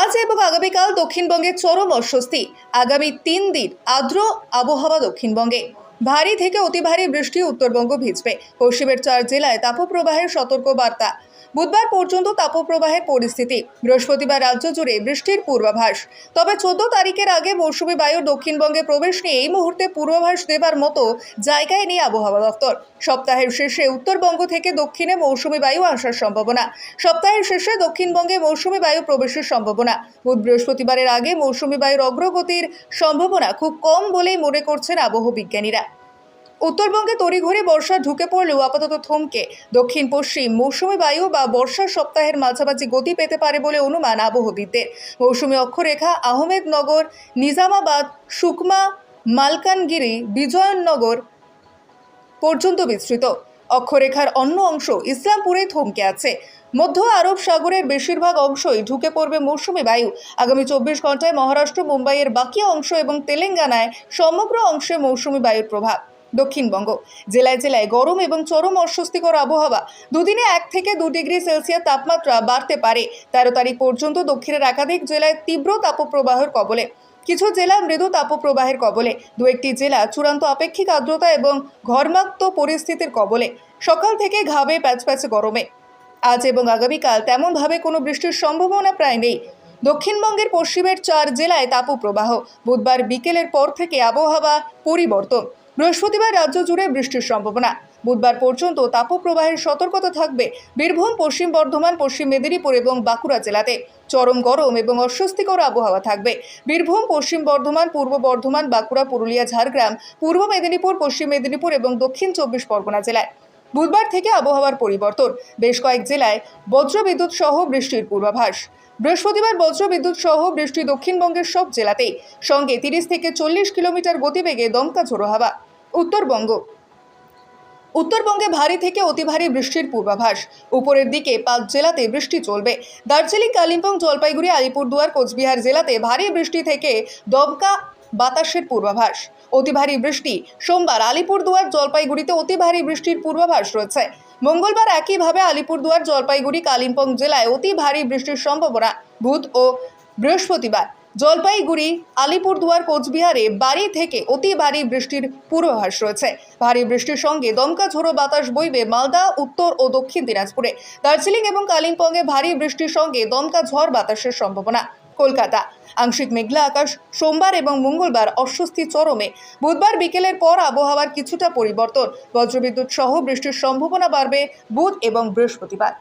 আজ এবং আগামীকাল দক্ষিণবঙ্গে চরম অস্বস্তি। আগামী তিন দিন আর্দ্র আবহাওয়া দক্ষিণবঙ্গে। ভারী থেকে অতি ভারী বৃষ্টি উত্তরবঙ্গ ভিজবে। পশ্চিমের চার জেলায় তাপপ্রবাহের সতর্ক বার্তা বুধবার পর্যন্ত তাপপ্রবাহের পরিস্থিতি। বৃহস্পতিবার রাজ্য জুড়ে বৃষ্টির পূর্বাভাস। তবে চোদ্দ তারিখের আগে মৌসুমী বায়ুর দক্ষিণবঙ্গে প্রবেশ নিয়ে এই মুহূর্তে পূর্বাভাস দেবার মতো জায়গায় নেই আবহাওয়া দপ্তর। সপ্তাহের শেষে উত্তরবঙ্গ থেকে দক্ষিণে মৌসুমী বায়ু আসার সম্ভাবনা। সপ্তাহের শেষে দক্ষিণবঙ্গে মৌসুমী বায়ু প্রবেশের সম্ভাবনা। বুধ বৃহস্পতিবারের আগে মৌসুমী বায়ুর অগ্রগতির সম্ভাবনা খুব কম বলেই মনে করছেন আবহাওয়া বিজ্ঞানীরা উত্তরবঙ্গে তড়িঘড়ি বর্ষা ঢুকে পড়লেও আপাতত থমকে। দক্ষিণ, পশ্চিম, মৌসুমী বায়ু বা বর্ষার সপ্তাহের মাঝামাঝি গতি পেতে পারে বলে অনুমান আবহবিদদের। মৌসুমী অক্ষরেখা, আহমেদনগর, নিজামাবাদ, সুকমা, মালকানগিরি, বিজয়নগর পর্যন্ত বিস্তৃত। অক্ষরেখার অন্য অংশ ইসলামপুরে থমকে আছে। মধ্য আরব সাগরের বেশিরভাগ অংশই ঢুকে পড়বে মৌসুমী বায়ু। আগামী চব্বিশ ঘন্টায় মহারাষ্ট্র, মুম্বাইয়ের বাকি অংশ এবং তেলেঙ্গানায় সমগ্র অংশে মৌসুমী বায়ুর প্রভাব। দক্ষিণবঙ্গ। জেলায় জেলায় গরম এবং চরম অস্বস্তিকর আবহাওয়া। দুদিনে এক থেকে দু ডিগ্রি সেলসিয়াস তাপমাত্রা বাড়তে পারে। তেরো তারিখ পর্যন্ত দক্ষিণের একাধিক জেলায় তীব্র তাপপ্রবাহের কবলে। কিছু জেলা মৃদু তাপপ্রবাহের কবলে। দু একটি জেলা চূড়ান্ত আপেক্ষিক আর্দ্রতা এবং ঘর্মাক্ত পরিস্থিতির কবলে। সকাল থেকে ঘাবে প্যাচপ্যাচে গরমে। আজ এবং আগামীকাল তেমনভাবে কোনো বৃষ্টির সম্ভাবনা প্রায় নেই। দক্ষিণবঙ্গের পশ্চিমের চার জেলায় তাপপ্রবাহ। বুধবার বিকেলের পর থেকে আবহাওয়া পরিবর্তন। বৃহস্পতিবার রাজ্য জুড়ে বৃষ্টির সম্ভাবনা। বুধবার পর্যন্ত তাপপ্রবাহের সতর্কতা থাকবে বীরভূম, পশ্চিম বর্ধমান, পশ্চিম মেদিনীপুর এবং বাঁকুড়া জেলাতে। চরম গরম এবং অস্বস্তিকর আবহাওয়া থাকবে। বীরভূম, পশ্চিম বর্ধমান, পূর্ব বর্ধমান, বাঁকুড়া, পুরুলিয়া, ঝাড়গ্রাম, পূর্ব মেদিনীপুর, পশ্চিম মেদিনীপুর এবং দক্ষিণ চব্বিশ পরগনা জেলায়। বুধবার থেকে আবহাওয়ার পরিবর্তন। বেশ কয়েক জেলায় বজ্রবিদ্যুৎ সহ বৃষ্টির পূর্বাভাস। বৃহস্পতিবার বজ্রবিদ্যুৎ সহ বৃষ্টি দক্ষিণবঙ্গের সব জেলাতেই। সঙ্গে তিরিশ থেকে চল্লিশ কিলোমিটার গতিবেগে দমকা ঝোড়ো হাওয়া। উত্তরবঙ্গ। উত্তরবঙ্গে ভারী থেকে অতি ভারী বৃষ্টির পূর্বাভাস। উপরের দিকে পাঁচ জেলাতে বৃষ্টি চলবে। দার্জিলিং, কালিম্পং, জলপাইগুড়ি, আলিপুরদুয়ার, কোচবিহার জেলাতে ভারী বৃষ্টি থেকে দমকা বাতাসের পূর্বাভাস। অতি ভারী বৃষ্টি সোমবার আলিপুরদুয়ার জলপাইগুড়িতে অতি ভারী বৃষ্টির পূর্বাভাস রয়েছে। মঙ্গলবার একইভাবে আলিপুরদুয়ার জলপাইগুড়ি কালিম্পং জেলায় অতি ভারী বৃষ্টির সম্ভাবনা বুধ ও বৃহস্পতিবার। জলপাইগুড়ি, আলিপুরদুয়ার, কোচবিহারে বাড়ি থেকে অতি ভারী বৃষ্টির পূর্বাভাস রয়েছে। ভারী বৃষ্টির সঙ্গে দমকা ঝোড়ো বাতাস বইবে মালদা, উত্তর ও দক্ষিণ দিনাজপুরে। দার্জিলিং এবং কালিম্পংয়ে ভারী বৃষ্টির সঙ্গে দমকা ঝড় বাতাসের সম্ভাবনা। কলকাতা। আংশিক মেঘলা আকাশ সোমবার এবং মঙ্গলবার অস্বস্তি চরমে। বুধবার বিকেলের পর আবহাওয়ার কিছুটা পরিবর্তন। বজ্রবিদ্যুৎ সহ বৃষ্টির সম্ভাবনা বাড়বে বুধ এবং বৃহস্পতিবার।